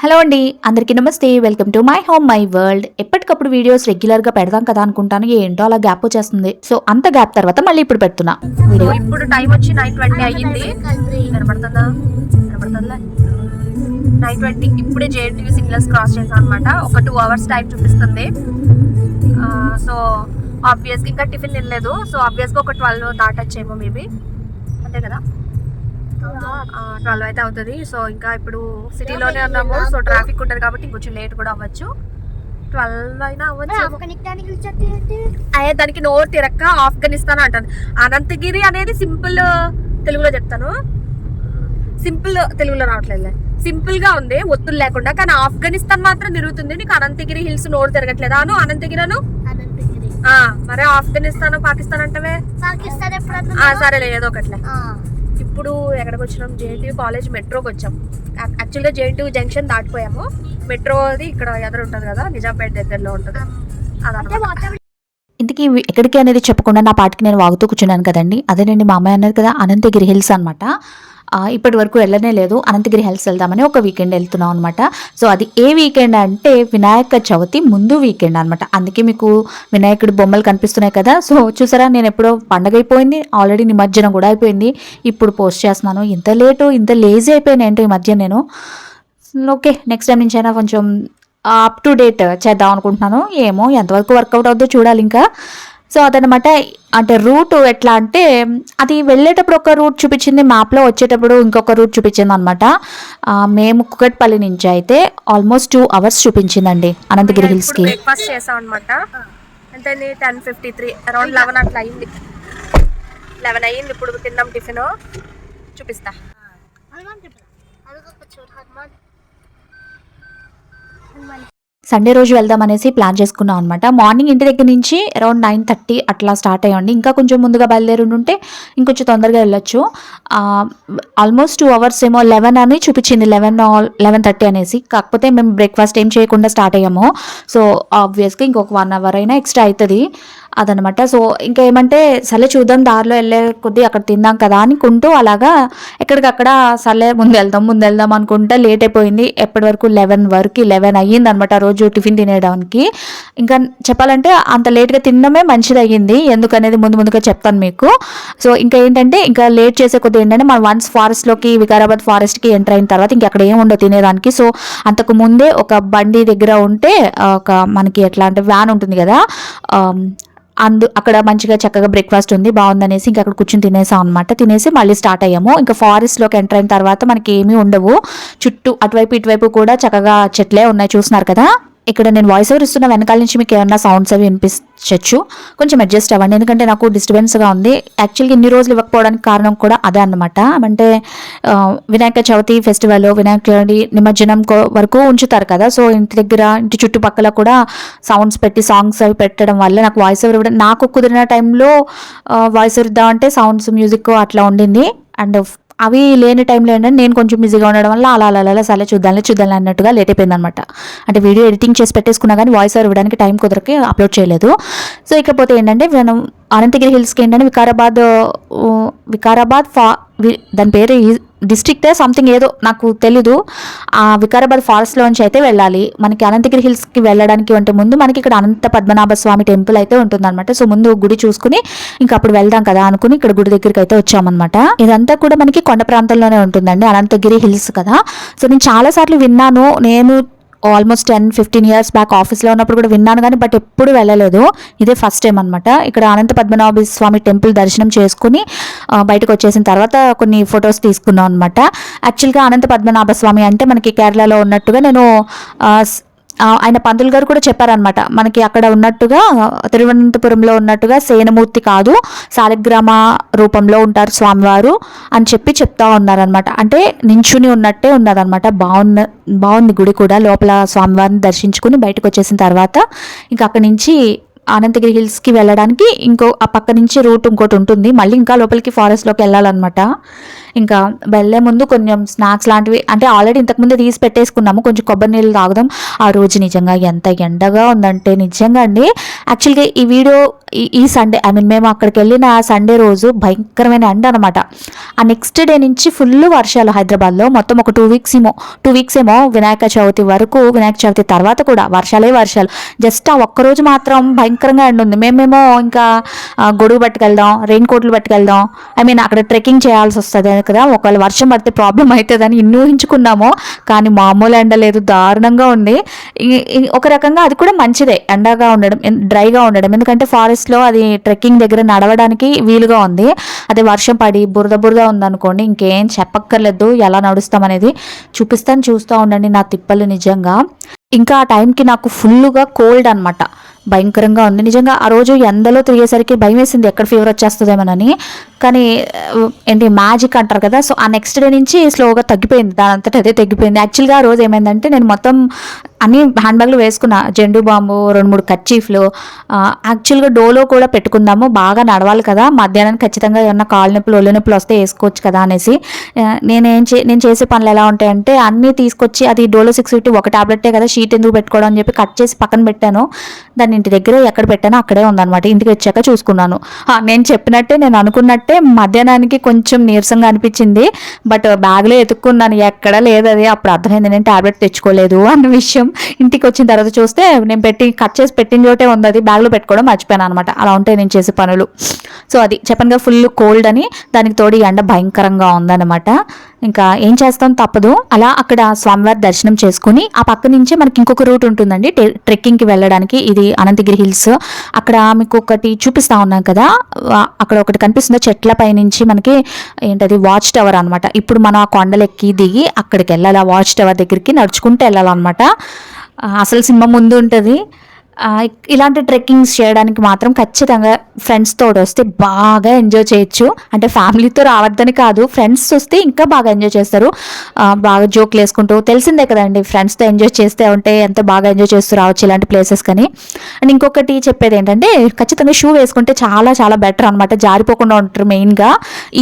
Hello అండి అందరికీ నమస్తే welcome to my home my world ఎప్పటికప్పుడు వీడియోస్ రెగ్యులర్గా పెడదాం కదా అనుకుంటాను ఏంటో అలా గ్యాప్ వచ్చేస్తుంది. సో అంత గ్యాప్ తర్వాత మళ్ళీ ఇప్పుడు పెడుతున్నా. వీడియో ఇప్పుడు టైం వచ్చి నైన్ ట్వంటీ అయ్యింది. కనబడుతుందా కనబడుతుందా నైన్ ట్వంటీ ఇప్పుడే జేఎన్టీవీ సిగ్నల్స్ క్రాస్ చేసాం అనమాట ఒక టూ అవర్స్ టైం చూపిస్తుంది. సో ఆబ్వియస్గా ఇంకా టిఫిన్ తినలేదు. సో ఆబ్వియస్గా ఒక ట్వెల్వ్ దాటచ్చేమో మేబీ అంతే కదా? ట్వెల్వ్ అయితే అవుతుంది. సో ఇంకా ఇప్పుడు సిటీలోనే ఉన్నాము. సో ట్రాఫిక్ ఉంటుంది కాబట్టి ఇంకొంచెం లేట్ కూడా అవ్వచ్చు. ట్వెల్వ్ అయినా అవ్వచ్చు. అయ్యే దానికి నోరు తిరక్క. ఆఫ్ఘనిస్తాన్ అంటాను అనంతగిరి అనేది సింపుల్ తెలుగులో చెప్తాను. సింపుల్ తెలుగులో రావట్లేదు సింపుల్గా ఉంది ఒత్తులు లేకుండా. కానీ ఆఫ్ఘనిస్తాన్ మాత్రం తిరుగుతుంది. నీకు అనంతగిరి హిల్స్ నోరు తిరగట్లేదు అను? అనంతగిరను? ఆ, మరే ఆఫ్ఘనిస్తాన్ పాకిస్తాన్ అంటవే? సరేలే ఏదో ఒకట్లే. ఇప్పుడు ఎక్కడికి వచ్చినాం జేఎన్టీయూ కాలేజ్ మెట్రోకి వచ్చాం. యాక్చువల్గా జేఎన్టీయూ జంక్షన్ దాటిపోయాము. మెట్రో అది ఇక్కడ ఎదురు ఉంటుంది కదా నిజాంపేట దగ్గరలో ఉంటుంది. అదనమాట ఇంతకీ ఎక్కడికి అనేది చెప్పకుండా నా పాటికి నేను వాగుతూ కూర్చున్నాను కదండి. అదేనండి మా అమ్మాయి అన్నారు కదా అనంతగిరి హిల్స్ అనమాట ఇప్పటి వరకు వెళ్ళనే లేదు. అనంతగిరి హిల్స్ వెళ్దామని ఒక వీకెండ్ వెళ్తున్నాం అనమాట సో అది ఏ వీకెండ్ అంటే వినాయక చవితి ముందు వీకెండ్ అనమాట అందుకే మీకు వినాయకుడి బొమ్మలు కనిపిస్తున్నాయి కదా. సో చూసారా నేను ఎప్పుడో పండగ అయిపోయింది. ఆల్రెడీ నిమజ్జనం కూడా అయిపోయింది. ఇప్పుడు పోస్ట్ చేస్తున్నాను. ఇంత లేటు ఇంత లేజీ అయిపోయాను ఏంటో ఈ మధ్య నేను. ఓకే నెక్స్ట్ టైం నుంచి అయినా కొంచెం అప్ టు డేట్ చేద్దాం అనుకుంటున్నాను. ఏమో ఎంతవరకు వర్కౌట్ అవుతుందో చూడాలి ఇంకా. సో అదనమాట అంటే రూట్ ఎట్లా అంటే అది వెళ్ళేటప్పుడు ఒక రూట్ చూపించింది మ్యాప్లో వచ్చేటప్పుడు ఇంకొక రూట్ చూపించింది అనమాట మేము కుకట్పల్లి నుంచి అయితే ఆల్మోస్ట్ టూ అవర్స్ చూపించిందండి అనంతగిరి హిల్స్కి. బ్రేక్ఫాస్ట్ చేసాం అనమాట అంటే ten fifty three around eleven అట్లా అయింది. లెవెన్ అయ్యింది ఇప్పుడు తిన్నాం టిఫిన్. చూపిస్తా. హనుమాన్. సండే రోజు వెళ్దాం అనేసి ప్లాన్ చేసుకున్నాం అనమాట మార్నింగ్ ఇంటి దగ్గర నుంచి అరౌండ్ నైన్ థర్టీ అట్లా స్టార్ట్ అయ్యండి. ఇంకా కొంచెం ముందుగా బయలుదేరి ఉంటే ఇంకొంచెం తొందరగా వెళ్ళొచ్చు. ఆల్మోస్ట్ టూ అవర్స్ ఏమో లెవెన్ అని చూపించింది. లెవెన్ లెవెన్ థర్టీ అనేసి. కాకపోతే మేము బ్రేక్ఫాస్ట్ ఏం చేయకుండా స్టార్ట్ అయ్యాము. సో ఆబ్వియస్గా ఇంకొక వన్ అవర్ అయినా ఎక్స్ట్రా అవుతుంది. అదనమాట. సో ఇంకా ఏమంటే సర్లే చూద్దాం దారిలో వెళ్ళే కొద్దీ అక్కడ తిందాం కదా అనుకుంటూ అలాగా ఎక్కడికక్కడ సర్లే ముందు వెళ్దాం ముందు వెళ్దాం అనుకుంటే లేట్ అయిపోయింది. ఎప్పటి వరకు లెవెన్ వరకు లెవెన్ అయ్యింది అనమాట రోజు టిఫిన్ తినేయడానికి. ఇంకా చెప్పాలంటే అంత లేట్గా తినడమే మంచిది అయ్యింది ఎందుకనేది ముందు ముందుగా చెప్తాను మీకు. సో ఇంకా ఏంటంటే ఇంకా లేట్ చేసే కొద్ది ఏంటంటే మనం వన్స్ ఫారెస్ట్లోకి వికారాబాద్ ఫారెస్ట్కి ఎంటర్ అయిన తర్వాత ఇంకా అక్కడ ఏం ఉండదు తినేదానికి. సో అంతకు ముందే ఒక బండి దగ్గర ఉంటే ఒక మనకి ఎట్లా అంటే వ్యాన్ ఉంటుంది కదా అందు అక్కడ మంచిగా చక్కగా బ్రేక్ఫాస్ట్ ఉంది బాగుందనేసి ఇంకా అక్కడ కూర్చొని తినేసాం అనమాట తినేసి మళ్ళీ స్టార్ట్ అయ్యాము. ఇంకా ఫారెస్ట్లోకి ఎంటర్ అయిన తర్వాత మనకి ఏమీ ఉండవు. చుట్టూ అటువైపు ఇటువైపు కూడా చక్కగా చెట్లే ఉన్నాయి చూస్తున్నారు కదా? ఇక్కడ నేను వాయిస్ ఓవర్ ఇస్తున్న వెనకాల నుంచి మీకు ఏమన్నా సౌండ్స్ అవి వినిపించవచ్చు కొంచెం అడ్జస్ట్ అవ్వండి. ఎందుకంటే నాకు డిస్టర్బెన్స్గా ఉంది. యాక్చువల్గా ఇన్ని రోజులు ఇవ్వకపోవడానికి కారణం కూడా అదే అనమాట అంటే వినాయక చవితి ఫెస్టివల్ వినాయకుడి నిమజ్జనం కో- వరకు ఉంచుతారు కదా. సో ఇంటి దగ్గర ఇంటి చుట్టుపక్కల కూడా సౌండ్స్ పెట్టి సాంగ్స్ అవి పెట్టడం వల్ల నాకు వాయిస్ ఓవర్ ఇవ్వడం నాకు కుదిరిన టైంలో వాయిస్ ఓవర్ ఇద్దామంటే సౌండ్స్ మ్యూజిక్ అట్లా ఉండింది. అండ్ అవి లేని టైంలో ఏంటంటే నేను కొంచెం బిజీగా ఉండడం వల్ల అలా అలా అలా సరే చూద్దాంలే చూద్దాం అన్నట్టుగా లేట్ అయిపోయింది అనమాట అంటే వీడియో ఎడిటింగ్ చేసి పెట్టేసుకున్నా కానీ వాయిస్ ఓవర్ ఇవ్వడానికి టైం కుదరకి అప్లోడ్ చేయలేదు. సో ఇకపోతే ఏంటంటే మనం అనంతగిరి హిల్స్కి ఏంటంటే వికారాబాద్ వికారాబాద్ ఫా దాని పేరు డిస్ట్రిక్టే సంథింగ్ ఏదో నాకు తెలీదు. ఆ వికారాబాద్ ఫారెస్ట్లోంచి అయితే వెళ్ళాలి. మనకి అనంతగిరి హిల్స్కి వెళ్ళడానికి అంటే ముందు మనకి ఇక్కడ అనంత పద్మనాభ స్వామి టెంపుల్ అయితే ఉంటుందన్నమాట. సో ముందు గుడి చూసుకుని ఇంకా అప్పుడు వెళ్దాం కదా అనుకుని ఇక్కడ గుడి దగ్గరికి అయితే వచ్చామన్నమాట. ఇదంతా కూడా మనకి కొండ ప్రాంతంలోనే ఉంటుందండి అనంతగిరి హిల్స్ కదా. సో నేను చాలాసార్లు విన్నాను నేను almost ten fifteen years back ఆఫీస్లో ఉన్నప్పుడు కూడా విన్నాను కానీ బట్ ఎప్పుడు వెళ్ళలేదు. ఇదే ఫస్ట్ టైం అనమాట ఇక్కడ అనంత పద్మనాభ స్వామి టెంపుల్ దర్శనం చేసుకుని బయటకు వచ్చేసిన తర్వాత కొన్ని ఫొటోస్ తీసుకున్నాం అనమాట యాక్చువల్గా అనంత పద్మనాభ స్వామి అంటే మనకి కేరళలో ఉన్నట్టుగా నేను ఆయన పంతులు గారు కూడా చెప్పారనమాట మనకి అక్కడ ఉన్నట్టుగా తిరువనంతపురంలో ఉన్నట్టుగా సేనమూర్తి కాదు శాలిగ్రామ రూపంలో ఉంటారు స్వామివారు అని చెప్పి చెప్తా ఉన్నారనమాట అంటే నించుని ఉన్నట్టే ఉన్నదనమాట బాగున్న బాగుంది గుడి కూడా. లోపల స్వామివారిని దర్శించుకుని బయటకు వచ్చేసిన తర్వాత ఇంకా అక్కడి నుంచి అనంతగిరి హిల్స్కి వెళ్ళడానికి ఇంకో ఆ పక్క నుంచి రూట్ ఇంకోటి ఉంటుంది. మళ్ళీ ఇంకా లోపలికి ఫారెస్ట్లోకి వెళ్ళాలన్నమాట. ఇంకా వెళ్ళే ముందు కొంచెం స్నాక్స్ లాంటివి అంటే ఆల్రెడీ ఇంతకుముందే తీసి పెట్టేసుకున్నాము. కొంచెం కొబ్బరి నీళ్ళు తాగుదాం ఆ రోజు నిజంగా ఎంత ఎండగా ఉందంటే నిజంగా అండి. యాక్చువల్గా ఈ వీడియో ఈ- ఈ సండే ఐ మీన్ మేము అక్కడికి వెళ్ళిన సండే రోజు భయంకరమైన ఎండ అనమాట ఆ నెక్స్ట్ డే నుంచి ఫుల్ వర్షాలు హైదరాబాద్లో. మొత్తం ఒక టూ వీక్స్ ఏమో టూ వీక్స్ ఏమో వినాయక చవితి వరకు వినాయక చవితి తర్వాత కూడా వర్షాలే వర్షాలు. జస్ట్ ఆ ఒక్కరోజు మాత్రం భయంకరంగా ఎండ ఉంది. మేమేమో ఇంకా గొడుగు పట్టుకెళ్దాం రెయిన్ కోట్లు పట్టుకెళ్దాం. ఐ మీన్ అక్కడ ట్రెక్కింగ్ చేయాల్సి వస్తుంది. కదా ఒకవేళ వర్షం పడితే ప్రాబ్లం అవుతుందని ఇన్ని ఊహించుకున్నాము కానీ మామూలు ఎండ లేదు దారుణంగా ఉంది. ఒక రకంగా అది కూడా మంచిదే ఎండగా ఉండడం డ్రైగా ఉండడం. ఎందుకంటే ఫారెస్ట్లో అది ట్రెక్కింగ్ దగ్గర నడవడానికి వీలుగా ఉంది. అదే వర్షం పడి బురద బురద ఉందనుకోండి ఇంకేం చెప్పక్కర్లేదు ఎలా నడుస్తాం అనేది చూపిస్తాను చూస్తూ ఉండండి నా తిప్పలు నిజంగా. ఇంకా ఆ టైంకి నాకు ఫుల్గా కోల్డ్ అనమాట భయంకరంగా ఉంది. నిజంగా ఆ రోజు ఎండలో తిరిగేసరికి భయం వేసింది ఎక్కడ ఫీవర్ వచ్చేస్తుందేమోనని. కానీ ఏంటి మ్యాజిక్ అంటారు కదా. సో ఆ నెక్స్ట్ డే నుంచి స్లోగా తగ్గిపోయింది. దాని అంతటా అదే తగ్గిపోయింది యాక్చువల్గా ఆ రోజు ఏమైందంటే నేను మొత్తం అన్ని హ్యాండ్ బ్యాగ్లు వేసుకున్నా. జెండు బాంబు రెండు మూడు కచ్చీఫ్లు యాక్చువల్గా డోలో కూడా పెట్టుకుందాము. బాగా నడవాలి కదా. మధ్యాహ్నం ఖచ్చితంగా ఏమన్నా కాళ్ళ నొప్పులు ఒళ్ళు నొప్పులు వస్తే వేసుకోవచ్చు కదా అనేసి. నేనేం చే నేను చేసే పనులు ఎలా ఉంటాయంటే అన్నీ తీసుకొచ్చి అది డోలో సిక్స్ ఫిఫ్టీ ఒక టాబ్లెటే కదా. షీట్ ఎందుకు పెట్టుకోవడం అని చెప్పి కట్ చేసి పక్కన పెట్టాను. దాన్ని ఇంటి దగ్గర ఎక్కడ పెట్టానో అక్కడే ఉందన్నమాట. ఇంటికి వచ్చాక చూసుకున్నాను. నేను చెప్పినట్టే నేను అనుకున్నట్టే మధ్యాహ్నానికి కొంచెం నీరసంగా అనిపించింది. బట్ బ్యాగ్లో ఎతుక్కున్నాను. ఎక్కడ లేదు అది. అప్పుడు అర్థమైంది నేను టాబ్లెట్ తెచ్చుకోలేదు అన్న విషయం. ఇంటికి వచ్చిన తర్వాత చూస్తే నేను పెట్టి కట్ చేసి పెట్టిన చోటే ఉంది అది. బ్యాగ్లో పెట్టుకోవడం మర్చిపోయాను అనమాట అలా ఉంటాయి నేను చేసే పనులు. సో అది చెప్పనుగా ఫుల్ కోల్డ్ అని. దానికి తోడు ఈ ఎండ భయంకరంగా ఉందన్నమాట. ఇంకా ఏం చేస్తాం తప్పదు. అలా అక్కడ స్వామివారి దర్శనం చేసుకుని ఆ పక్క నుంచే మనకి ఇంకొక రూట్ ఉంటుందండి. టె- ట్రెక్కింగ్కి వెళ్ళడానికి ఇది అనంతగిరి హిల్స్. అక్కడ మీకు ఒకటి చూపిస్తా ఉన్నాం కదా. అక్కడ ఒకటి కనిపిస్తుంది. చెట్ల పైనుంచి మనకి ఏంటది వాచ్ టవర్ అనమాట ఇప్పుడు మనం ఆ కొండలెక్కి దిగి అక్కడికి వెళ్ళాలి. ఆ వాచ్ టవర్ దగ్గరికి నడుచుకుంటూ వెళ్ళాలన్నమాట. అసలు సినిమా ముందు ఉంటుంది. ఇలాంటి ట్రెక్కింగ్స్ చేయడానికి మాత్రం ఖచ్చితంగా ఫ్రెండ్స్ తోడు వస్తే బాగా ఎంజాయ్ చేయొచ్చు. అంటే ఫ్యామిలీతో రావద్దని కాదు ఫ్రెండ్స్ వస్తే ఇంకా బాగా ఎంజాయ్ చేస్తారు. బాగా జోక్లు వేసుకుంటూ తెలిసిందే కదండి ఫ్రెండ్స్తో ఎంజాయ్ చేస్తే ఉంటే ఎంత బాగా ఎంజాయ్ చేస్తూ రావచ్చు ఇలాంటి ప్లేసెస్ కానీ. అండ్ ఇంకొకటి చెప్పేది ఏంటంటే ఖచ్చితంగా షూ వేసుకుంటే చాలా చాలా బెటర్ అనమాట జారిపోకుండా ఉంటారు మెయిన్గా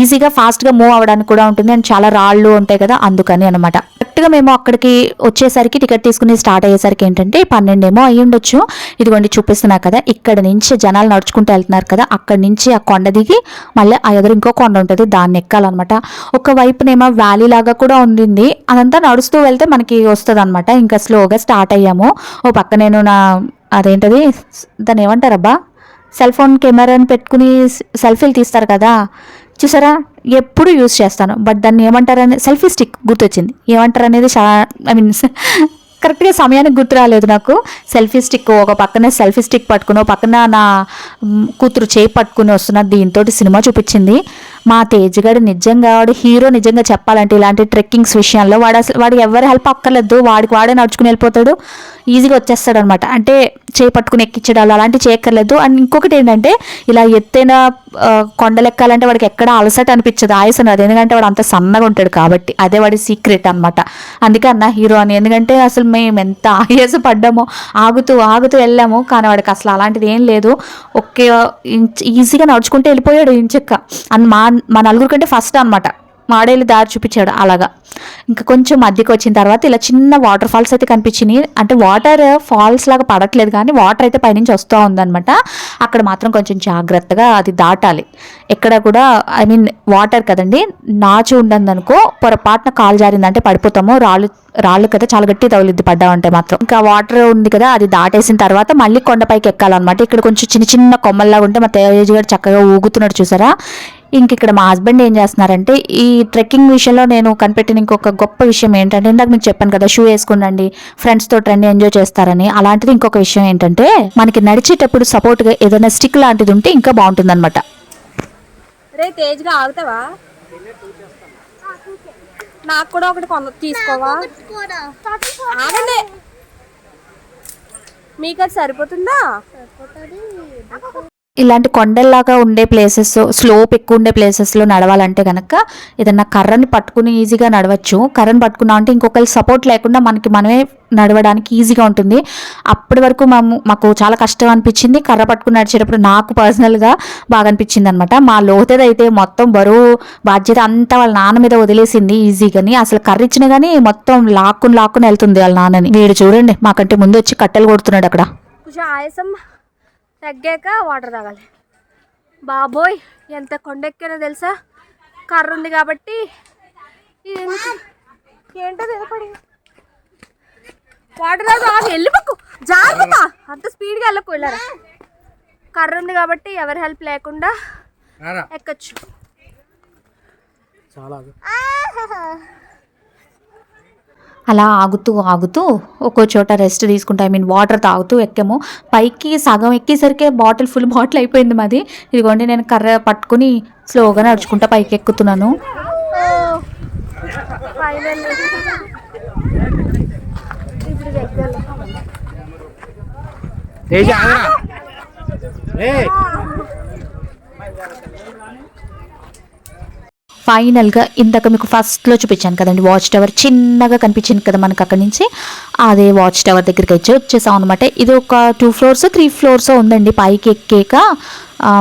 ఈజీగా ఫాస్ట్గా మూవ్ అవ్వడానికి కూడా ఉంటుంది. అండ్ చాలా రాళ్ళు ఉంటాయి కదా అందుకని అనమాట కరెక్ట్గా మేము అక్కడికి వచ్చేసరికి టికెట్ తీసుకుని స్టార్ట్ అయ్యేసరికి ఏంటంటే పన్నెండేమో అయ్యి ఉండొచ్చు ఇదిగోండి చూపిస్తున్నా కదా ఇక్కడ నుంచి జనాలు నడుచుకుంటూ వెళ్తున్నారు కదా అక్కడి నుంచి ఆ కొండ దిగి మళ్ళీ ఆ ఎదురు ఇంకో కొండ ఉంటుంది దాన్ని ఎక్కాలన్నమాట. ఒక వైపునేమో వ్యాలీ లాగా కూడా ఉండింది అదంతా నడుస్తూ వెళ్తే మనకి వస్తుంది అనమాట ఇంకా స్లోగా స్టార్ట్ అయ్యాము. ఓ పక్క నేను నా అదేంటది దాన్ని ఏమంటారబ్బా సెల్ ఫోన్ కెమెరాని పెట్టుకుని సెల్ఫీలు తీస్తారు కదా చూసారా ఎప్పుడు యూస్ చేస్తాను. బట్ దాన్ని ఏమంటారని సెల్ఫీ స్టిక్ గుర్తొచ్చింది. ఏమంటారు అనేది ఐ మీన్ కరెక్ట్గా సమయానికి గుర్తు రాలేదు నాకు. సెల్ఫీ స్టిక్ ఒక పక్కన సెల్ఫీ స్టిక్ పట్టుకుని ఒక పక్కన నా కూతురు చేయి పట్టుకుని వస్తున్న దీంతో సినిమా చూపించింది. మా తేజ్గాడు నిజంగా వాడు హీరో నిజంగా చెప్పాలంటే ఇలాంటి ట్రెక్కింగ్స్ విషయంలో వాడు అసలు వాడికి ఎవరి హెల్ప్ అక్కర్లేదు. వాడికి వాడే నడుచుకుని వెళ్ళిపోతాడు. ఈజీగా వచ్చేస్తాడు అనమాట అంటే చేపట్టుకుని ఎక్కించడాలు అలాంటివి చేయక్కర్లేదు. అండ్ ఇంకొకటి ఏంటంటే ఇలా ఎత్తైన కొండలెక్కాలంటే కొండలు ఎక్కాలంటే వాడికి ఎక్కడ అలసట అనిపించదు. ఆయాసం రాదు. ఎందుకంటే వాడు అంత సన్నగా ఉంటాడు కాబట్టి అదే వాడి సీక్రెట్ అనమాట. అందుకే అన్న హీరో అని. ఎందుకంటే అసలు మేము ఎంత ఆయాస పడ్డామో ఆగుతూ ఆగుతూ వెళ్ళాము. కానీ వాడికి అసలు అలాంటిది ఏం లేదు. ఒకే ఈజీగా నడుచుకుంటే వెళ్ళిపోయాడు ఇంచెక్క. అండ్ మా మా నలుగురు కంటే ఫస్ట్ అనమాట మాడేళ్ళు దారి చూపించాడు అలాగా. ఇంకా కొంచెం మధ్యకి వచ్చిన తర్వాత ఇలా చిన్న వాటర్ ఫాల్స్ అయితే కనిపించినాయి. అంటే వాటర్ ఫాల్స్ లాగా పడట్లేదు కానీ వాటర్ అయితే పైనుంచి వస్తూ ఉందనమాట అక్కడ మాత్రం కొంచెం జాగ్రత్తగా అది దాటాలి. ఎక్కడ కూడా ఐ మీన్ వాటర్ కదండి నాచు ఉండదనుకో పొరపాటున కాలు జారిందంటే పడిపోతాము. రాళ్ళు రాళ్ళు కదా చాలా గట్టి తగిలిద్ది పడ్డామంటే మాత్రం. ఇంకా వాటర్ ఉంది కదా అది దాటేసిన తర్వాత మళ్ళీ కొండపైకి ఎక్కాలన్నమాట. ఇక్కడ కొంచెం చిన్న చిన్న కొమ్మల్లాగా ఉంటే మా తేజ్ గారు చక్కగా ఊగుతున్నాడు చూసారా? ఇంక ఇక్కడ మా హస్బెండ్ ఏం చేస్తున్నారంటే ఈ ట్రెక్కింగ్ విషయంలో నేను కనిపెట్టిన ఇంకొక గొప్ప విషయం ఏంటంటే ఇందాక మీకు చెప్పాను కదా షూ వేసుకునండి ఫ్రెండ్స్తో రండి ఎంజాయ్ చేస్తారని. అలాంటిది ఇంకొక విషయం ఏంటంటే మనకి నడిచేటప్పుడు సపోర్ట్గా ఏదైనా స్టిక్ లాంటిది ఉంటే ఇంకా బాగుంటుంది రే తేజ్గా ఆగుతావా? నాకు కూడా ఒకటి కొన తీసుకోవా? ఆగండి. మీకు అది సరిపోతుందా? ఇలాంటి కొండల్లాగా ఉండే ప్లేసెస్ స్లోప్ ఎక్కువ ఉండే ప్లేసెస్లో నడవాలంటే కనుక ఏదన్నా కర్రని పట్టుకుని ఈజీగా నడవచ్చు. కర్రని పట్టుకున్నాం అంటే ఇంకొకరి సపోర్ట్ లేకుండా మనకి మనమే నడవడానికి ఈజీగా ఉంటుంది. అప్పటి వరకు మేము మాకు చాలా కష్టం అనిపించింది. కర్ర పట్టుకుని నడిచేటప్పుడు నాకు పర్సనల్గా బాగా అనిపించింది అనమాట మా లోతదైతే మొత్తం బరువు బాధ్యత అంతా వాళ్ళ నాన్న మీద వదిలేసింది ఈజీగాని అసలు కర్ర ఇచ్చినా కానీ మొత్తం లాక్కుని లాక్కుని వెళ్తుంది వాళ్ళ నాన్నని. వీడు చూడండి మాకంటే ముందు వచ్చి కట్టెలు కొడుతున్నాడు అక్కడ. ఆయాసం. తగ్గాక వాటర్ తాగాలి. బాబోయ్ ఎంత కొండెక్కానో తెలుసా? కర్ర ఉంది కాబట్టి? ఏంటో నిలబడి వాటర్ తాగు వెళ్ళిపోకు జాగ్రత్త అంత స్పీడ్గా వెళ్ళకు వెళ్ళారా. కర్ర ఉంది కాబట్టి ఎవరి హెల్ప్ లేకుండా ఎక్కచ్చు. అలా ఆగుతూ ఆగుతూ ఒక్కో చోట రెస్ట్ తీసుకుంటా. ఐ మీన్ వాటర్ తాగుతూ ఎక్కాము. పైకి సగం ఎక్కేసరికి బాటిల్ ఫుల్ బాటిల్ అయిపోయింది మాది. ఇదిగోండి నేను కర్ర పట్టుకుని స్లోగా నడుచుకుంటా పైకి ఎక్కుతున్నాను. ఏ ఫైనల్గా ఇందాక మీకు ఫస్ట్లో చూపించాను కదండి వాచ్ టవర్ చిన్నగా కనిపించింది కదా మనకు అక్కడి నుంచి. అదే వాచ్ టవర్ దగ్గరికి వచ్చి వచ్చేసాం అనమాట ఇది ఒక టూ ఫ్లోర్స్ త్రీ ఫ్లోర్స్ ఉందండి పైకి ఎక్కాక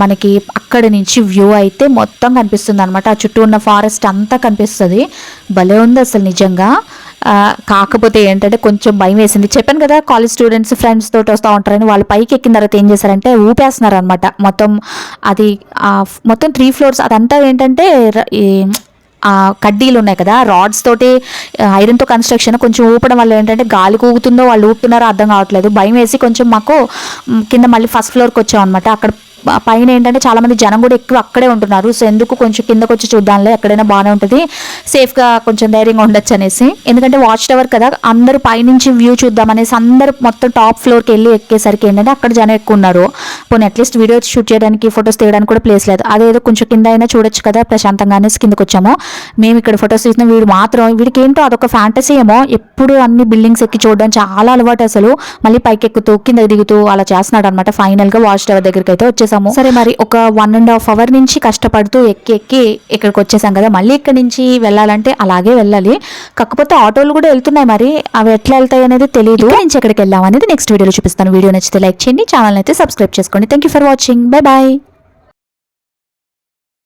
మనకి అక్కడ నుంచి వ్యూ అయితే మొత్తం కనిపిస్తుంది అనమాట ఆ చుట్టూ ఉన్న ఫారెస్ట్ అంతా కనిపిస్తుంది. భలే ఉంది అసలు నిజంగా. కాకపోతే ఏంటంటే కొంచెం భయం వేసింది. చెప్పాను కదా కాలేజ్ స్టూడెంట్స్ ఫ్రెండ్స్ తోటి వస్తూ ఉంటారని వాళ్ళు పైకి ఎక్కిన తర్వాత ఏం చేశారంటే ఊపేస్తున్నారు అనమాట మొత్తం అది మొత్తం త్రీ ఫ్లోర్స్ అదంతా ఏంటంటే కడ్డీలు ఉన్నాయి కదా రాడ్స్ తోటి ఐరన్తో కన్స్ట్రక్షన్ కొంచెం ఊపడం వల్ల ఏంటంటే గాలి కూగుతుందో వాళ్ళు ఊపుతున్నారో అర్థం కావట్లేదు. భయం వేసి కొంచెం మాకు కింద మళ్ళీ ఫస్ట్ ఫ్లోర్కి వచ్చాం అనమాట అక్కడ పైన ఏంటంటే చాలా మంది జనం కూడా ఎక్కువ అక్కడే ఉంటున్నారు. సో ఎందుకు కొంచెం కిందకు వచ్చి చూద్దాంలే ఎక్కడైనా బాగానే ఉంటుంది. సేఫ్గా కొంచెం ధైర్యంగా ఉండొచ్చు అనేసి. ఎందుకంటే వాచ్ టవర్ కదా అందరూ పైనుంచి వ్యూ చూద్దాం అనేసి అందరూ మొత్తం టాప్ ఫ్లోర్కి వెళ్ళి ఎక్కేసరికి ఏంటంటే అక్కడ జనం ఎక్కువ ఉన్నారు. పోనీ అట్లీస్ట్ వీడియో షూట్ చేయడానికి ఫొటోస్ తీయడానికి కూడా ప్లేస్ లేదు. అదేదో కొంచెం కింద అయినా చూడొచ్చు కదా ప్రశాంతంగా అనేసి కిందకు వచ్చాము. మేము ఇక్కడ ఫొటోస్ తీసిన వీడు మాత్రం వీడికి ఏంటో అదొక ఫ్యాంటసీ ఏమో. ఎప్పుడు అన్ని బిల్డింగ్స్ ఎక్కి చూడడం చాలా అలవాటు అసలు. మళ్ళీ పైకి ఎక్కుతూ కింద దిగుతూ అలా చేస్తున్నాడు అనమాట ఫైనల్గా వాచ్ టవర్ దగ్గరికి అయితే వచ్చేసాము. సరే మరి ఒక వన్ అండ్ హాఫ్ అవర్ నుంచి కష్టపడుతూ ఎక్కి ఎక్కి ఇక్కడికి వచ్చేసాం కదా. మళ్ళీ ఇక్కడి నుంచి వెళ్ళాలంటే అలాగే వెళ్ళాలి. కాకపోతే ఆటోలు కూడా వెళ్తున్నాయి మరి. అవి ఎట్లా వెళ్తాయి అనేది తెలియదు నుంచి ఎక్కడికి వెళ్ళాం అనేది నెక్స్ట్ వీడియోలో చూపిస్తాను. వీడియో నచ్చితే లైక్ చేయండి. ఛానల్ అయితే సబ్స్క్రైబ్ చేసుకోండి. Thank you for watching bye bye